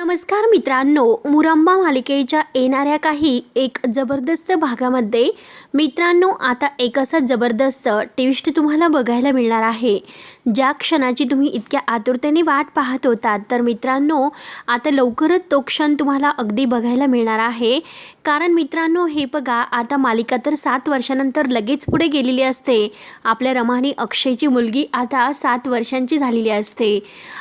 नमस्कार मित्रांनो मुरंबा मालिकेच्या येणाऱ्या काही एक जबरदस्त भागामध्ये मित्रांनो आता एक असा जबरदस्त ट्विस्ट तुम्हाला बघायला मिळणार आहे. ज्या क्षणाची तुम्ही इतक्या आतुरतेने वाट पाहत होतात तर मित्रांनो आता लवकरच तो क्षण तुम्हाला अगदी बघायला मिळणार आहे. कारण मित्रांनो हे बघा आता मालिका तर सात वर्षानंतर लगेच पुढे गेलेली असते. आपल्या रमाने अक्षयची मुलगी आता सात वर्षांची झालेली असते.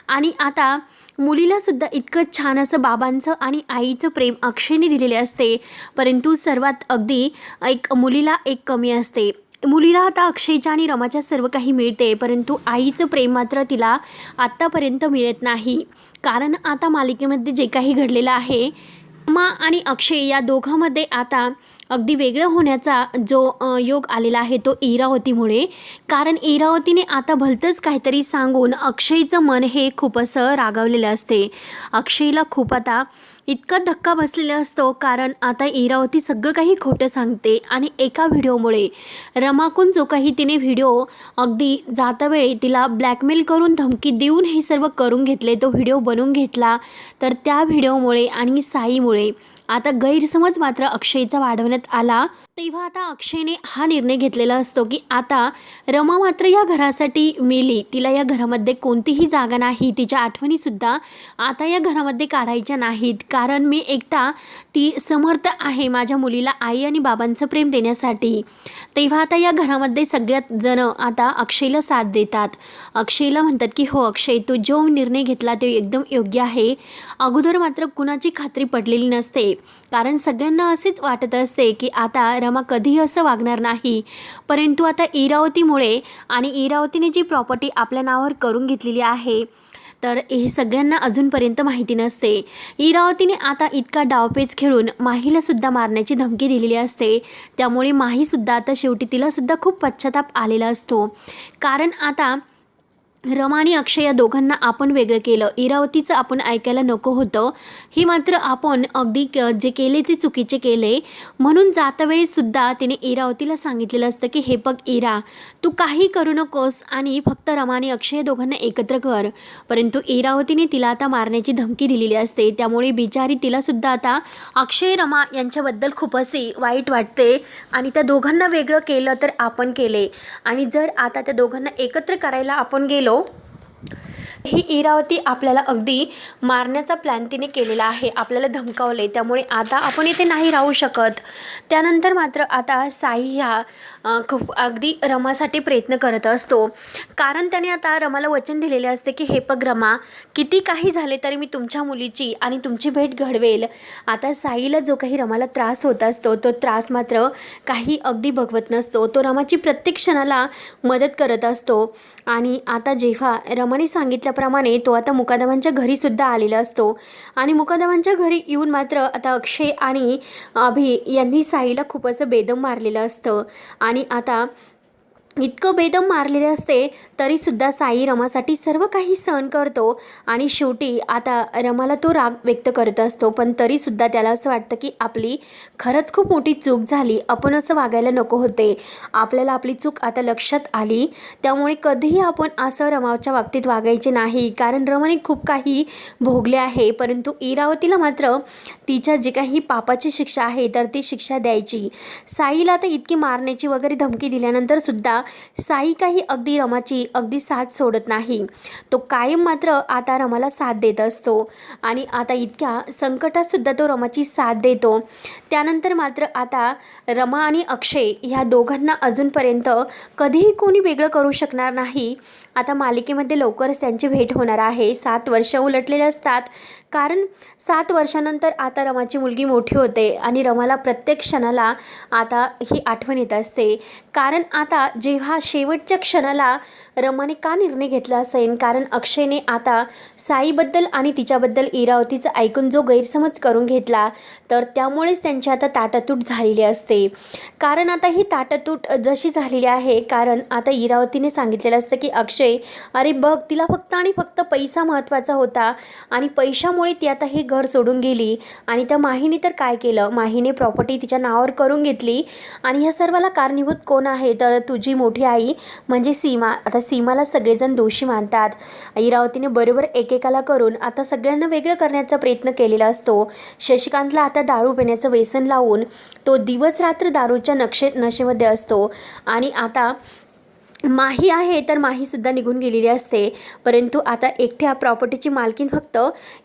आणि आता मुलीला सुद्धा इतकं छान असं बाबांचं आणि आईचं प्रेम अक्षयने दिलेले असते. परंतु सर्वात अगदी एक मुलीला एक कमी असते. मुलीला आता अक्षयच्या आणि रमाच्या सर्व काही मिळते परंतु आईचं प्रेम मात्र तिला आत्तापर्यंत मिळत नाही. कारण आता मालिकेमध्ये जे काही घडलेलं आहे मा आणि अक्षय या दोघांमध्ये आता अगदी वेगळं होण्याचा जो योग आलेला आहे तो इरावतीमुळे. कारण इरावतीने आता भलतंच काहीतरी सांगून अक्षयचं मन हे खूप असं रागावलेलं असते. अक्षयला खूप आता इतका धक्का बसलेला असतो कारण आता इरावती सगळं काही खोटं सांगते आणि एका व्हिडिओमुळे. रमाकून जो काही तिने व्हिडिओ अगदी जातावेळी तिला ब्लॅकमेल करून धमकी देऊन हे सर्व करून घेतले तो व्हिडिओ बनवून घेतला तर त्या व्हिडिओमुळे आणि साईमुळे आता गैरसमज मात्र अक्षयचा वाढवण्यात आला. तेव्हा आता अक्षयने हा निर्णय घेतलेला असतो की आता रमा मात्र या घरासाठी मेली. तिला या घरामध्ये कोणतीही जागा नाही. तिच्या आठवणीसुद्धा आता या घरामध्ये काढायच्या नाहीत. कारण मी एकटा ती समर्थ आहे माझ्या मुलीला आई आणि बाबांचं प्रेम देण्यासाठी. तेव्हा आता या घरामध्ये सगळ्यात जण आता अक्षयला साथ देतात. अक्षयला म्हणतात की हो अक्षय तू जो निर्णय घेतला तो एकदम योग्य आहे. अगोदर मात्र कुणाची खात्री पडलेली नसते. कारण सगळ्यांना असेच वाटत असते की आता रमा कधीही असं वागणार नाही. परंतु आता इरावतीमुळे आणि इरावतीने जी प्रॉपर्टी आपल्या नावावर करून घेतलेली आहे तर हे सगळ्यांना अजूनपर्यंत माहिती नसते. इरावतीने आता इतका डावपेच खेळून माहीलासुद्धा मारण्याची धमकी दिलेली असते. त्यामुळे माहीसुद्धा आता शेवटी तिलासुद्धा खूप पश्चाताप आलेला असतो. कारण आता रमा आणि अक्षय या दोघांना आपण वेगळं केलं. इरावतीचं आपण ऐकायला नको होतं. हे मात्र आपण अगदी क- जे केले ते चुकीचे केले. म्हणून जातावेळी सुद्धा तिने इरावतीला सांगितलेलं असतं की हे बघ इरा तू काही करू नकोस आणि फक्त रमा आणि अक्षय या दोघांना एकत्र कर. परंतु इरावतीने तिला आता मारण्याची धमकी दिलेली असते. त्यामुळे बिचारी तिलासुद्धा आता अक्षय रमा यांच्याबद्दल खूप वाईट वाटते आणि त्या दोघांना वेगळं केलं तर आपण केले. आणि जर आता त्या दोघांना एकत्र करायला आपण गेलो Hello. ही इरावती आपल्याला अगदी मारण्याचा प्लॅन तिने केलेला आहे. आपल्याला धमकावले त्यामुळे आता आपण इथे नाही राहू शकत. त्यानंतर मात्र आता साई ह्या खूप अगदी रमासाठी प्रयत्न करत असतो. कारण त्याने आता रमाला वचन दिलेले असते की हे पग रमा किती काही झाले तरी मी तुमच्या मुलीची आणि तुमची भेट घडवेल. आता साईला जो काही रमाला त्रास होत असतो तो त्रास मात्र काही अगदी भगवत नसतो. तो रमाची प्रत्येक क्षणाला मदत करत असतो. आणि आता जेव्हा रमाने सांगितल्याप्रमाणे तो आता मुकादमांच्या घरीसुद्धा आलेला असतो. आणि मुकादमांच्या घरी येऊन मात्र आता अक्षय आणि अभि यांनी साईला खूप असं बेदम मारलेलं असतं. आणि आता इतकं बेदम मारलेले असते तरीसुद्धा साई रमासाठी सर्व काही सहन करतो. आणि शेवटी आता रमाला तो राग व्यक्त करत असतो पण तरीसुद्धा त्याला असं वाटतं की आपली खरंच खूप मोठी चूक झाली आपण असं वागायला नको होते. आपल्याला आपली चूक आता लक्षात आली. त्यामुळे कधीही आपण असं रमाच्या बाबतीत वागायचे नाही. कारण रमाने खूप काही भोगले आहे परंतु इरावतीला मात्र तिच्या जी काही पापाची शिक्षा आहे तर ती शिक्षा द्यायची. साईला आता इतकी मारण्याची वगैरे धमकी दिल्यानंतर साईकाही साई काही अगदी रमाची अगदी साथ सोडत नाही. तो कायम मात्र आता रमाला साथ देत असतो आणि आता इतक्या संकटातसुद्धा तो रमाची साथ देतो. त्यानंतर मात्र आता रमा आणि अक्षय ह्या दोघांना अजूनपर्यंत कधीही कोणी वेगळं करू शकणार नाही. आता मालिकेमध्ये लवकरच त्यांची भेट होणार आहे. सात वर्ष उलटलेले असतात. कारण सात वर्षानंतर आता रमाची मुलगी मोठी होते आणि रमाला प्रत्येक क्षणाला आता ही आठवण येत असते. कारण आता जेव्हा शेवटच्या क्षणाला रमाने का निर्णय घेतला असेल कारण अक्षयने आता साईबद्दल आणि तिच्याबद्दल इरावतीचं ऐकून जो गैरसमज करून घेतला तर त्यामुळेच त्यांची आता ताटातूट झालेली असते. कारण आता ही ताटातूट जशी झालेली आहे कारण आता इरावतीने सांगितलेलं असतं की अक्षय अरे बघ तिला फक्त आणि फक्त पैसा महत्त्वाचा होता आणि पैशामुळे ती आता हे घर सोडून गेली. आणि त्या माहीने तर काय केलं? माहीने प्रॉपर्टी तिच्या नावावर करून घेतली. आणि ह्या सर्वाला कारणीभूत कोण आहे? तर तुझी मोठी आई म्हणजे सीमा. आता सीमाला सगळेजण दोषी मानतात. इरावतीने बरोबर एकेकाला करून आता सगळ्यांना वेगळं करण्याचा प्रयत्न केलेला असतो. शशिकांतला आता दारू पिण्याचं व्यसन लावून तो दिवस रात्र दारूच्या नक्षे नशेमध्ये असतो. आणि आता माही आहे तर माहीसुद्धा निघून गेलेली असते. परंतु आता एकट्या प्रॉपर्टीची मालकीन फक्त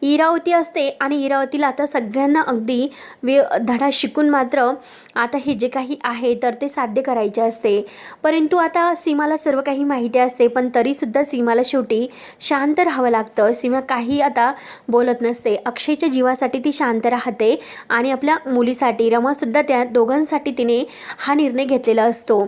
इरावती असते आणि इरावतीला आता सगळ्यांना अगदी वे धडा शिकून मात्र आता हे जे काही आहे तर ते साध्य करायचे असते. परंतु आता सीमाला सर्व काही माहिती असते पण तरीसुद्धा सीमाला शेवटी शांत राहावं लागतं. सीमा काही आता बोलत नसते. अक्षयच्या जीवासाठी ती शांत राहते आणि आपल्या मुलीसाठी रमासुद्धा त्या दोघांसाठी तिने हा निर्णय घेतलेला असतो.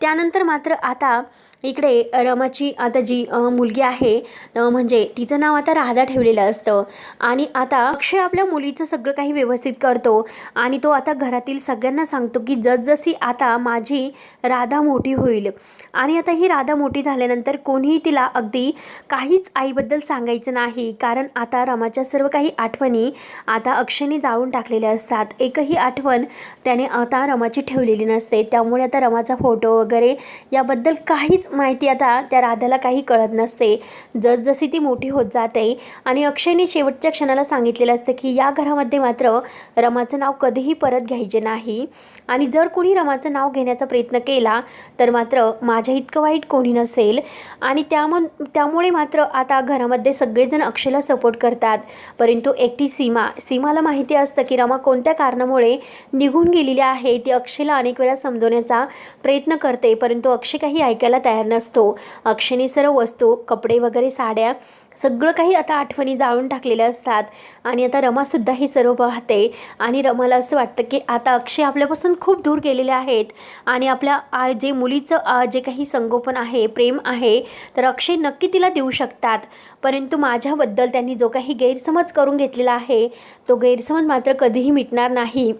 त्यानंतर मात्र आता इकडे रमाची आता जी मुलगी आहे म्हणजे तिचं नाव आता राधा ठेवलेलं असतं. आणि आता अक्षय आपल्या मुलीचं सगळं काही व्यवस्थित करतो. आणि तो आता घरातील सगळ्यांना सांगतो की जसजशी आता माझी राधा मोठी होईल. आणि आता ही राधा मोठी झाल्यानंतर कोणीही तिला अगदी काहीच आईबद्दल सांगायचं नाही. कारण आता रमाच्या सर्व काही आठवणी आता अक्षयने जाळून टाकलेल्या असतात. एकही आठवण त्याने आता रमाची ठेवलेली नसते. त्यामुळे आता रमाचा फोटो वगैरे याबद्दल का काहीच माहिती आता त्या राधाला काही कळत नसते. जसजशी ती मोठी होत जाते आणि अक्षयने शेवटच्या क्षणाला सांगितलेलं असतं की या घरामध्ये मात्र रमाचं नाव कधीही परत घ्यायचे नाही. आणि जर कोणी रमाचं नाव घेण्याचा प्रयत्न केला तर मात्र माझ्या इतकं वाईट कोणी नसेल. आणि त्याम त्यामुळे मात्र आता घरामध्ये सगळेजण अक्षयला सपोर्ट करतात. परंतु एकटी सीमा सीमाला माहिती असतं की रमा कोणत्या कारणामुळे निघून गेलेली आहे ती अक्षयला अनेक वेळा समजवण्याचा प्रयत्न करते. परंतु अक्षय काही ऐकायला तयार नसतो. अक्षयने सर्व वस्तू कपडे वगैरे साड्या सगळं काही आता आठवणी जाळून टाकलेल्या असतात. आणि आता रमासुद्धा हे सर्व पाहते. आणि रमाला असं वाटतं की आता अक्षय आपल्यापासून खूप दूर गेलेले आहेत. आणि आपल्या आ जे मुलीचं जे काही संगोपन आहे प्रेम आहे तर अक्षय नक्की तिला देऊ शकतात. परंतु माझ्याबद्दल त्यांनी जो काही गैरसमज करून घेतलेला आहे तो गैरसमज मात्र कधीही मिटणार नाही.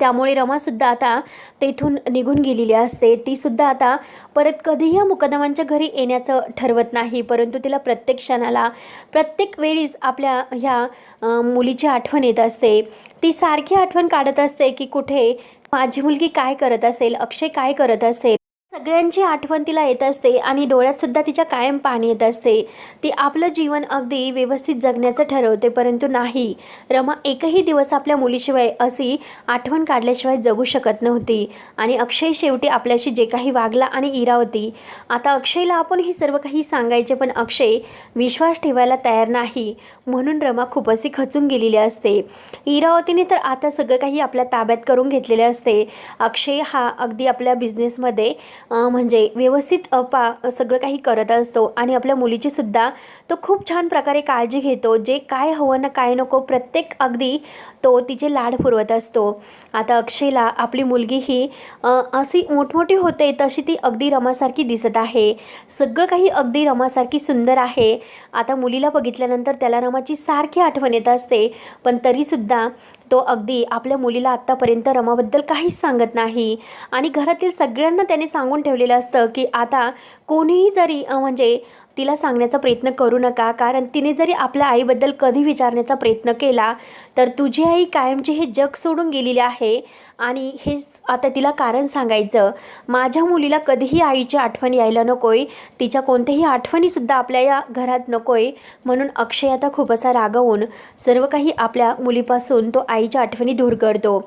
त्यामुळे रमासुद्धा आता तेथून निघून गेलेली असते. तीसुद्धा आता परत कधीही या मुकदमांच्या घरी येण्याचं ठरवत नाही. परंतु तिला प्रत्येक क्षणाला प्रत्येक वेळीच आपल्या ह्या मुलीची आठवण येत असते. ती सारखी आठवण काढत असते की कुठे माझी मुलगी काय करत असेल अक्षय काय करत असेल. सगळ्यांची आठवण तिला येत असते आणि डोळ्यातसुद्धा तिच्या कायम पाणी येत असते. ती आपलं जीवन अगदी व्यवस्थित जगण्याचं ठरवते परंतु नाही. रमा एकही दिवस आपल्या मुलीशिवाय अशी आठवण काढल्याशिवाय जगू शकत नव्हती आणि अक्षय शेवटी आपल्याशी जे काही वागला आणि इरावती. आता अक्षयला आपण हे सर्व काही सांगायचे पण अक्षय विश्वास ठेवायला तयार नाही. म्हणून रमा खूप अशी खचून गेलेली असते. इरावतीने तर आता सगळं काही आपल्या ताब्यात करून घेतलेले असते. अक्षय हा अगदी आपल्या बिझनेसमध्ये म्हणजे व्यवस्थित पा सगळं काही करत असतो आणि आपल्या मुलीचीसुद्धा तो खूप छान प्रकारे काळजी घेतो. जे काय हवं ना काय नको प्रत्येक अगदी तो तिचे लाड पुरवत असतो. आता अक्षयला आपली मुलगी ही अशी मोठमोठी होते तशी ती अगदी रमासारखी दिसत आहे. सगळं काही अगदी रमासारखी सुंदर आहे. आता मुलीला बघितल्यानंतर त्याला रमाची सारखी आठवण येत असते. पण तरीसुद्धा तो अगदी आपल्या मुलीला आत्तापर्यंत रमाबद्दल काहीच सांगत नाही. आणि घरातील सगळ्यांना त्याने सांग सांगून ठेवलेलं असतं की आता कोणीही जरी म्हणजे तिला सांगण्याचा प्रयत्न करू नका. कारण तिने जरी आपल्या आईबद्दल कधी विचारण्याचा प्रयत्न केला तर तुझी आई कायमची हे जग सोडून गेलेली आहे. आणि हेच आता तिला कारण सांगायचं. माझ्या मुलीला कधीही आईची आठवण यायला नकोय. तिच्या कोणत्याही आठवणीसुद्धा आपल्या या घरात नकोय. म्हणून अक्षय आता खूप असा रागवून सर्व काही आपल्या मुलीपासून तो आईच्या आठवणी दूर करतो.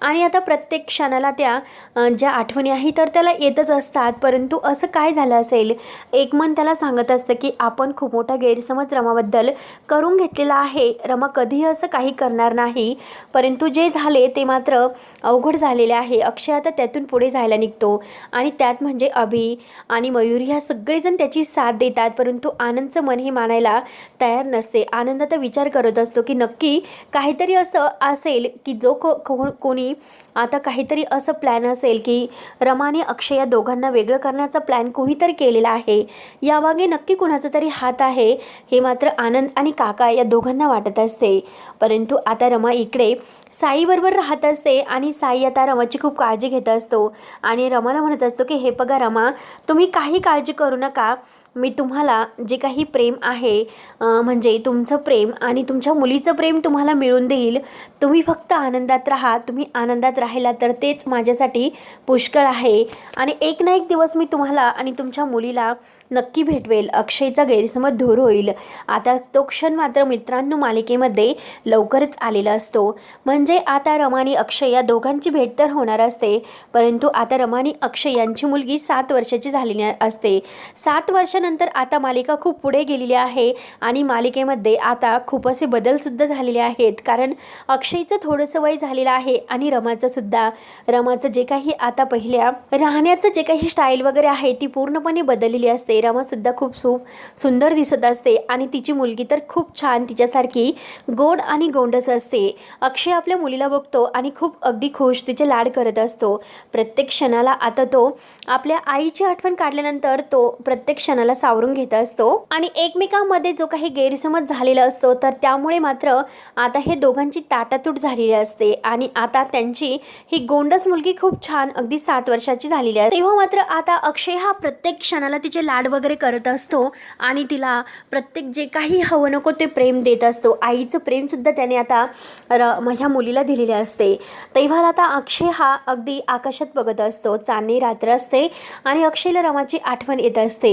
आणि आता प्रत्येक क्षणाला त्या ज्या आठवणी आहे तर त्याला येतच असतात. परंतु असं काय झालं असेल? एक मन त्याला सांगत असतं की आपण खूप मोठा गैरसमज रमाबद्दल करून घेतलेला आहे. रमा कधीही असं काही करणार नाही. परंतु जे झाले ते मात्र अवघड झालेले आहे. अक्षय आता त्यातून पुढे जायला निघतो. आणि त्यात म्हणजे अभि आणि मयुरी ह्या सगळेजण त्याची साथ देतात. परंतु आनंदचं मन हे मानायला तयार नसते. आनंद आता विचार करत असतो की नक्की काहीतरी असं असेल की जो को को- कोणी आता काहीतरी असं प्लॅन असेल की रमाने अक्षय या दोघांना वेगळं करण्याचा प्लॅन कोणीतरी केलेला आहे. यामागे नक्की नक्की कुणाचा तरी हात आहे हे मात्र आनंद आणि काका या दोघांना वाटत असते. परंतु आता रमा इकडे साईबरोबर राहत असते आणि साई आता रमाची खूप काळजी घेत असतो. आणि रमाला म्हणत असतो की हे बघा रमा तुम्ही काही काळजी करू नका. मी तुम्हाला जे काही प्रेम आहे म्हणजे तुमचं प्रेम आणि तुमच्या मुलीचं प्रेम तुम्हाला मिळून देईल. तुम्ही फक्त आनंदात राहा तुम्ही आनंदात राहिला तर तेच माझ्यासाठी पुष्कळ आहे. आणि एक ना एक दिवस मी तुम्हाला आणि तुमच्या मुलीला नक्की भेटवेल. अक्षयचा गैरसमज दूर होईल. आता तो क्षण मात्र मित्रांनो मालिकेमध्ये लवकरच आलेला असतो. म्हणजे आता रमानी अक्षय या दोघांची भेट तर होणार असते परंतु आता रमानी अक्षय यांची मुलगी सात वर्षाची झालेली असते. सात वर्ष वर्षानंतर आता मालिका खूप पुढे गेलेली आहे आणि मालिकेमध्ये आता खूप असे बदलसुद्धा झालेले आहेत. कारण अक्षयचं थोडंसं वय झालेलं आहे आणि रमाचं सुद्धा. रमाचं जे काही आता पहिल्या राहण्याचं जे काही स्टाईल वगैरे आहे ती पूर्णपणे बदललेली असते. रमासुद्धा खूप खूप सुंदर दिसत असते आणि तिची मुलगी तर खूप छान तिच्यासारखी गोड आणि गोंडस असते. अक्षय आपल्या मुलीला बघतो आणि खूप अगदी खुश तिचे लाड करत असतो. प्रत्येक क्षणाला आता तो आपल्या आईची आठवण काढल्यानंतर तो प्रत्येक क्षणाला सावरून घेत असतो. आणि एकमेकांमध्ये जो काही गैरसमज झालेला असतो तर त्यामुळे मात्र आता हे दोघांची ताटातूट झालेली असते. आणि आता त्यांची ही गोंडस मुलगी खूप छान अगदी सात वर्षाची झालेली आहे. तेव्हा मात्र आता अक्षय हा प्रत्येक क्षणाला तिचे लाड वगैरे करत असतो. आणि तिला प्रत्येक जे काही हवं नको ते प्रेम देत असतो. आईचं प्रेमसुद्धा त्याने आता र ह्या मुलीला दिलेले असते. तेव्हा आता अक्षय हा अगदी आकाशात बघत असतो. चांदणी रात्र असते. आणि अक्षयला रमाची आठवण येत असते.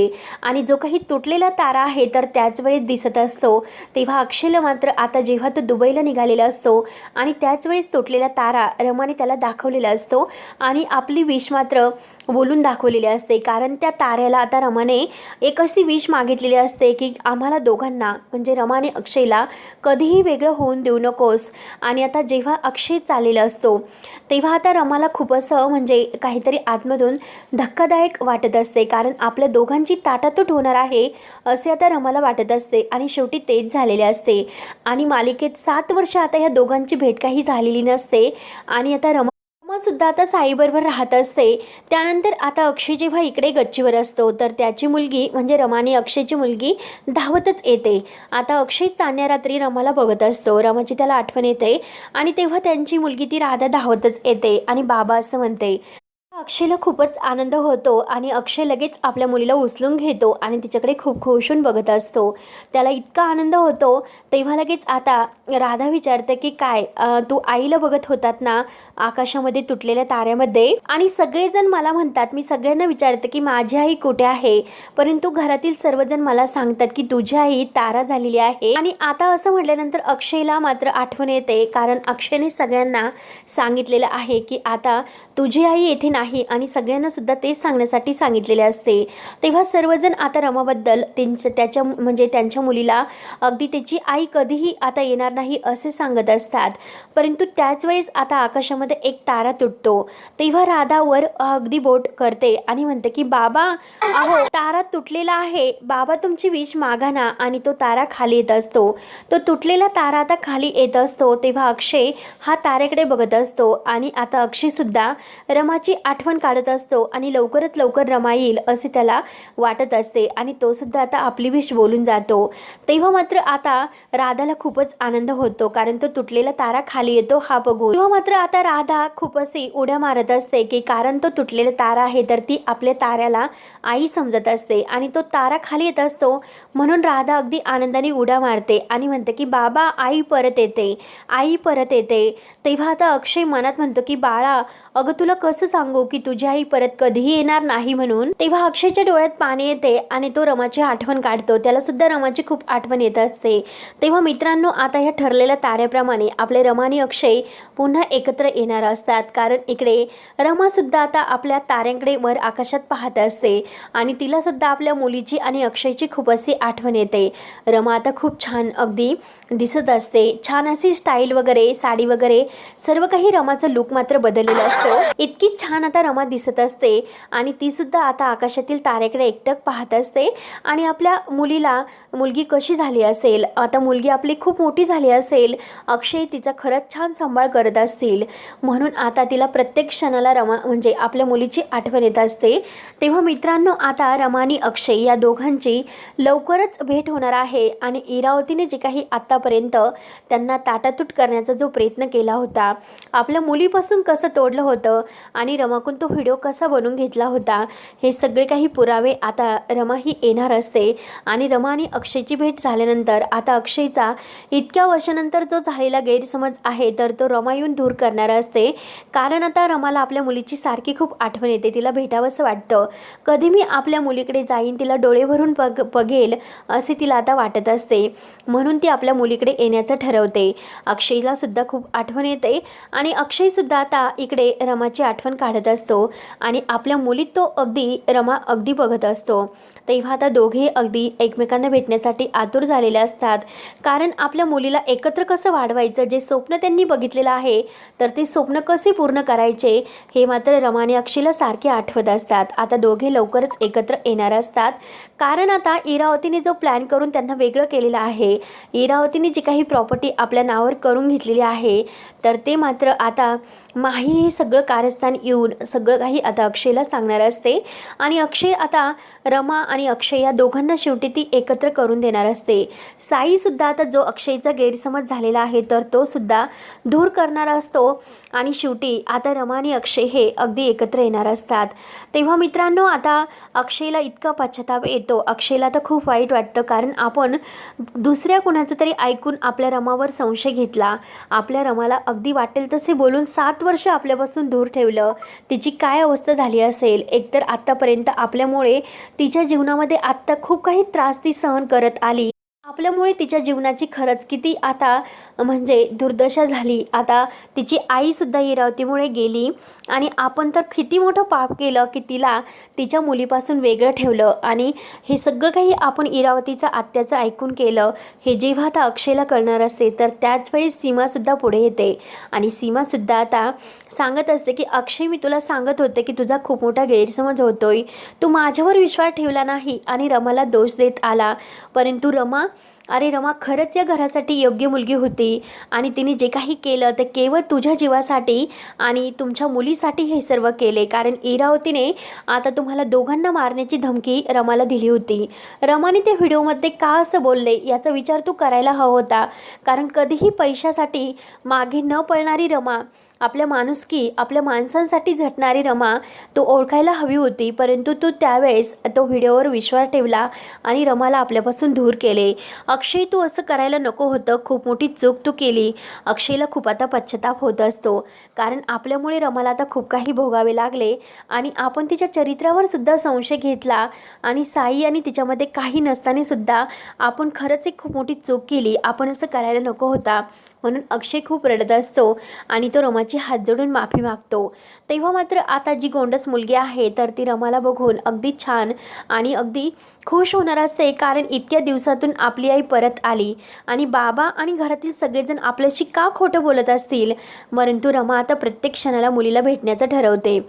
आणि जो काही तुटलेला तारा आहे तर त्याच वेळेस दिसत असतो. तेव्हा अक्षयला मात्र आता जेव्हा तो दुबईला निघालेला असतो आणि त्याच वेळेस तुटलेला तारा रमाने त्याला दाखवलेला असतो आणि आपली विष मात्र बोलून दाखवलेली असते. कारण त्या ताऱ्याला आता रमाने एक अशी विष मागितलेली असते की आम्हाला दोघांना म्हणजे रमाने अक्षयला कधीही वेगळं होऊन देऊ नकोस. आणि आता जेव्हा अक्षय चाललेला असतो तेव्हा आता रमाला खूप असं म्हणजे काहीतरी आतमधून धक्कादायक वाटत असते. कारण आपल्या दोघांची ताटातूट होणार आहे असे आता रमाला वाटत असते आणि शेवटी तेच झालेले असते. आणि मालिकेत सात वर्ष आता ह्या दोघांची भेट काही झालेली नसते आणि आता रमा रमा सुद्धा आता साईबरोबर राहत असते. त्यानंतर आता अक्षय जेव्हा इकडे गच्चीवर असतो तर त्याची मुलगी म्हणजे रमाने अक्षयची मुलगी धावतच येते. आता अक्षय चांदण्या रात्री रमाला बघत असतो. रमाची त्याला आठवण येते आणि तेव्हा त्यांची मुलगी ती राधा धावतच येते आणि बाबा असं म्हणते. अक्षयला खूपच आनंद होतो आणि अक्षय लगेच आपल्या मुलीला उचलून घेतो आणि तिच्याकडे खूप खुश होऊन बघत असतो. त्याला इतका आनंद होतो तेव्हा लगेच आता राधा विचारते की काय तू आईला बघत होतात ना आकाशामध्ये तुटलेल्या ताऱ्यामध्ये? आणि सगळेजण मला म्हणतात मी सगळ्यांना विचारते की माझी आई कुठे आहे? परंतु घरातील सर्वजण मला सांगतात की तुझी आई तारा झालेली आहे. आणि आता असं म्हटल्यानंतर अक्षयला मात्र आठवण येते कारण अक्षयने सगळ्यांना सांगितलेलं आहे की आता तुझी आई येथे नाही आणि सगळ्यांना सुद्धा तेच सांगण्यासाठी सांगितलेले असते. तेव्हा सर्वजण आता रमाबद्दल त्यांच्या त्याच्या म्हणजे त्यांच्या मुलीला अगदी त्याची आई कधीही आता येणार नाही असे सांगत असतात. परंतु त्याच वेळेस आता आकाशामध्ये एक तारा तुटतो. तेव्हा राधावर अगदी बोट करते आणि म्हणते की बाबा अहो तारा तुटलेला आहे. बाबा तुमची विष मागा ना. आणि तो तारा खाली येत असतो. तो तुटलेला तारा आता खाली येत असतो. तेव्हा अक्षय हा तारेकडे बघत असतो आणि आता अक्षय सुद्धा रमाची आठवण काढत असतो आणि लवकरात लवकर रमा येईल असे त्याला वाटत असते आणि तो सुद्धा आता आपली विष बोलून जातो. तेव्हा मात्र आता राधाला खूपच आनंद होतो कारण तो तुटलेला तारा खाली येतो हा बघून. तेव्हा मात्र आता राधा खूप अशी उड्या मारत असते की कारण तो तुटलेला तारा आहे तर ती आपल्या ताऱ्याला आई समजत असते आणि तो तारा खाली येत असतो म्हणून राधा अगदी आनंदाने उड्या मारते आणि म्हणते की बाबा आई परत येते आई परत येते. तेव्हा आता अक्षय मनात म्हणतो की बाळा अगं तुला कसं सांगू? की तुझी आई परत कधीही येणार नाही म्हणून तेव्हा अक्षयच्या डोळ्यात पाणी येते आणि तो रमाची आठवण काढतो. त्याला सुद्धा रमाची खूप आठवण येत असते. तेव्हा मित्रांनो आता ह्या ठरलेल्या ताऱ्याप्रमाणे आपले रमा आणि अक्षय पुन्हा एकत्र येणार असतात. कारण इकडे रमा सुद्धा आता आपल्या ताऱ्यांकडे वर आकाशात पाहत असते आणि तिला सुद्धा आपल्या मुलीची आणि अक्षयची खूप अशी आठवण येते. रमा आता खूप छान अगदी दिसत असते. छान अशी स्टाईल वगैरे साडी वगैरे सर्व काही रमाचं लुक मात्र बदललेलं असतं. इतकी छान आता रमा दिसत असते आणि तीसुद्धा आता आकाशातील तारेकडे एकटक पाहत असते. आणि आपल्या मुलीला मुलगी कशी झाली असेल? आता मुलगी आपली खूप मोठी झाली असेल. अक्षय तिचा खरंच छान सांभाळ करत असतील. म्हणून आता तिला प्रत्येक क्षणाला रमा म्हणजे आपल्या मुलीची आठवण येत असते. तेव्हा मित्रांनो आता रमानी अक्षय या दोघांची लवकरच भेट होणार आहे आणि इरावतीने जे काही आत्तापर्यंत त्यांना ताटातूट करण्याचा जो प्रयत्न केला होता आपल्या मुलीपासून कसं तोडलं होतं आणि रमा रमाकून तो व्हिडिओ कसा बनवून घेतला होता हे सगळे काही पुरावे आता रमा ही येणार असते. आणि रमा आणि अक्षयची भेट झाल्यानंतर आता अक्षयचा इतक्या वर्षानंतर जो झालेला गैरसमज आहे तर तो रमा येऊन दूर करणार असते. कारण आता रमाला आपल्या मुलीची सारखी खूप आठवण येते तिला भेटावंसं वाटतं. कधी मी आपल्या मुलीकडे जाईन तिला डोळे भरून बघ बघेल असे तिला आता वाटत असते. म्हणून ती आपल्या मुलीकडे येण्याचं ठरवते. अक्षयला सुद्धा खूप आठवण येते. आणि अक्षयसुद्धा आता इकडे रमाची आठवण काढत असतो आणि आपल्या मुलीत तो अगदी रमा अगदी बघत असतो. तेव्हा आता दोघे अगदी एकमेकांना भेटण्यासाठी आतुर झालेले असतात. कारण आपल्या मुलीला एकत्र कसं वाढवायचं जे स्वप्न त्यांनी बघितलेलं आहे तर ते स्वप्न कसे पूर्ण करायचे हे मात्र रमाने अक्षीला सारखे आठवत असतात. आता दोघे लवकरच एकत्र येणार असतात. कारण आता इरावतीने जो प्लॅन करून त्यांना वेगळं केलेलं आहे इरावतीने जी काही प्रॉपर्टी आपल्या नावावर करून घेतलेली आहे तर ते मात्र आता माही हे सगळं कारस्थान येऊन सगळं काही आता अक्षयला सांगणार असते. आणि अक्षय आता रमा आणि अक्षय या दोघांना शेवटी ती एकत्र करून देणार असते. साईसुद्धा आता जो अक्षयचा गैरसमज झालेला आहे तर तो सुद्धा दूर करणारा असतो. आणि शेवटी आता रमा आणि अक्षय हे अगदी एकत्र येणार असतात. तेव्हा मित्रांनो आता अक्षयला इतका पश्चाताप येतो. अक्षयला तर खूप वाईट वाटतं कारण आपण दुसऱ्या कुणाचं तरी ऐकून आपल्या रमावर संशय घेतला. आपल्या रमाला अगदी वाटेल तसे बोलून सात वर्ष आपल्यापासून दूर ठेवलं. तिची काय अवस्था झाली असेल एकतर आत्तापर्यंत आपल्यामुळे तिच्या जीवनामध्ये आत्ता खूप काही त्रास ती सहन करत आली. आपल्यामुळे तिच्या जीवनाची खरंच किती आता म्हणजे दुर्दशा झाली. आता तिची आईसुद्धा इरावतीमुळे गेली आणि आपण तर किती मोठं पाप केलं की तिला तिच्या मुलीपासून वेगळं ठेवलं. आणि हे सगळं काही आपण इरावतीचं आत्याचं ऐकून केलं. हे जेव्हा आता अक्षयला करणार असते तर त्याचवेळी सीमासुद्धा पुढे येते. आणि सीमासुद्धा आता सांगत असते की अक्षय मी तुला सांगत होते की तुझा खूप मोठा गैरसमज होतोय. तू माझ्यावर विश्वास ठेवला नाही आणि रमाला दोष देत आला. परंतु रमा अरे रमा खरंच या घरासाठी योग्य मुलगी होती आणि तिने जे काही केलं ते केवळ तुझ्या जीवासाठी आणि तुमच्या मुलीसाठी हे सर्व केले. कारण इरावतीने आता तुम्हाला दोघांना मारण्याची धमकी रमाला दिली होती. रमाने त्या व्हिडिओमध्ये का असं बोलले याचा विचार तू करायला हवा होता. कारण कधीही पैशासाठी मागे न पळणारी रमा आपल्या माणुसकी आपल्या माणसांसाठी झटणारी रमा तो ओळखायला हवी होती परंतु तू त्यावेळेस तो व्हिडिओवर विश्वास ठेवला आणि रमाला आपल्यापासून दूर केले. अक्षय तू असं करायला नको होतं. खूप मोठी चूक तू केली. अक्षयला खूप आता पश्चाताप होत असतो. कारण आपल्यामुळे रमाला आता खूप काही भोगावे लागले आणि आपण तिच्या चरित्रावर सुद्धा संशय घेतला आणि साई आणि तिच्यामध्ये काही नसताना सुद्धा आपण खरंच एक खूप मोठी चूक केली. आपण असं करायला नको होता. म्हणून अक्षय खूप रडत असतो आणि तो रमाची हात जोडून माफी मागतो. तेव्हा मात्र आता जी गोंडस मुलगी आहे तर ती रमाला बघून अगदी छान आणि अगदी खुश होणार असते कारण इतक्या दिवसातून आपली आई परत आली आणि बाबा आणि घरातील सगळेजण आपल्याशी का खोटं बोलत असतील? परंतु रमा आता प्रत्येक क्षणाला मुलीला भेटण्याचं ठरवते.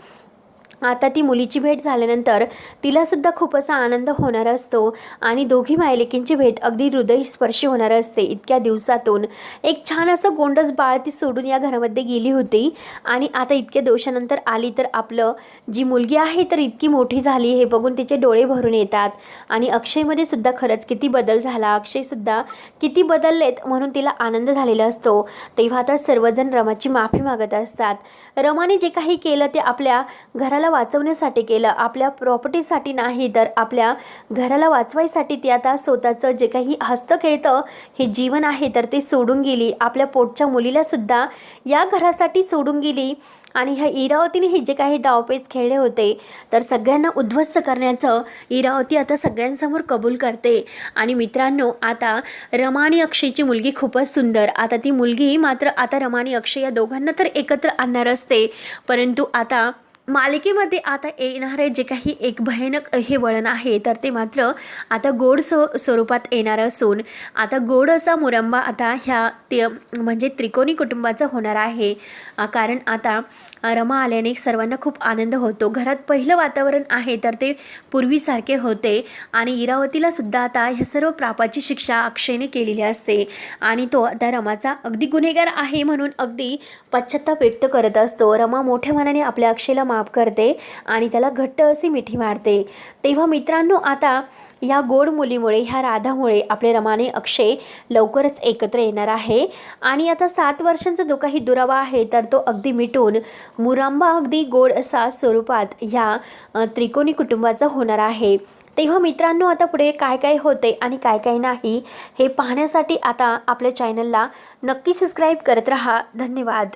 आता ती मुलीची भेट झाल्यानंतर तिलासुद्धा खूप असा आनंद होणार असतो आणि दोघी मायलेकींची भेट अगदी हृदयस्पर्शी होणार असते इतक्या दिवसातून. एक छान असं गोंडस बाळ ती सोडून या घरामध्ये गेली होती आणि आता इतक्या दिवसानंतर आली तर आपलं जी मुलगी आहे तर इतकी मोठी झाली हे बघून तिचे डोळे भरून येतात आणि अक्षयमध्ये सुद्धा खरंच किती बदल झाला. अक्षयसुद्धा किती बदललेत म्हणून तिला आनंद झालेला असतो. तेव्हा आता सर्वजण रमाची माफी मागत असतात. रमाने जे काही केलं ते आपल्या घराला वाचवण्यासाठी केलं. आपल्या प्रॉपर्टीसाठी नाही तर आपल्या घराला वाचवायसाठी ती आता स्वतःचं जे काही हस्तखेळतं हे जीवन आहे तर ते सोडून गेली. आपल्या पोटच्या मुलीलासुद्धा या घरासाठी सोडून गेली. आणि ह्या इरावतीने हे जे काही डावपेच खेळले होते तर सगळ्यांना उद्ध्वस्त करण्याचं इरावती आता सगळ्यांसमोर कबूल करते. आणि मित्रांनो आता रमा आणि अक्षयची मुलगी खूपच सुंदर. आता ती मुलगी मात्र आता रमा आणि अक्षय या दोघांना तर एकत्र आणणार असते. परंतु आता मालिकेमध्ये आता येणारे जे काही एक भयानक हे वळण आहे तर ते मात्र आता गोड स्व स्वरूपात येणार असून आता गोड असा मुरंबा आता ह्या ते म्हणजे त्रिकोणी कुटुंबाचा होणार आहे. कारण आता रमा आल्याने सर्वांना खूप आनंद होतो. घरात पहिलं वातावरण आहे तर ते पूर्वीसारखे होते. आणि इरावतीला सुद्धा आता ह्या सर्व प्रापाची शिक्षा अक्षयने केलेली असते. आणि तो आता रमाचा अगदी गुन्हेगार आहे म्हणून अगदी पश्चाताप व्यक्त करत असतो. रमा मोठ्या मनाने आपल्या अक्षयला माफ करते आणि त्याला घट्ट अशी मिठी मारते. तेव्हा मित्रांनो आता या गोड मुलीमुळे ह्या राधामुळे आपले रमाने अक्षय लवकरच एकत्र येणार आहे. आणि आता सात वर्षांचा जो काही दुरावा आहे तर तो अगदी मिटून मुरांबा अगदी गोड असा स्वरूपात ह्या त्रिकोणी कुटुंबाचा होणार आहे. तेव्हा मित्रांनो आता पुढे काय काय होते आणि काय काय नाही हे पाहण्यासाठी आता आपल्या चॅनलला नक्की सबस्क्राईब करत राहा. धन्यवाद.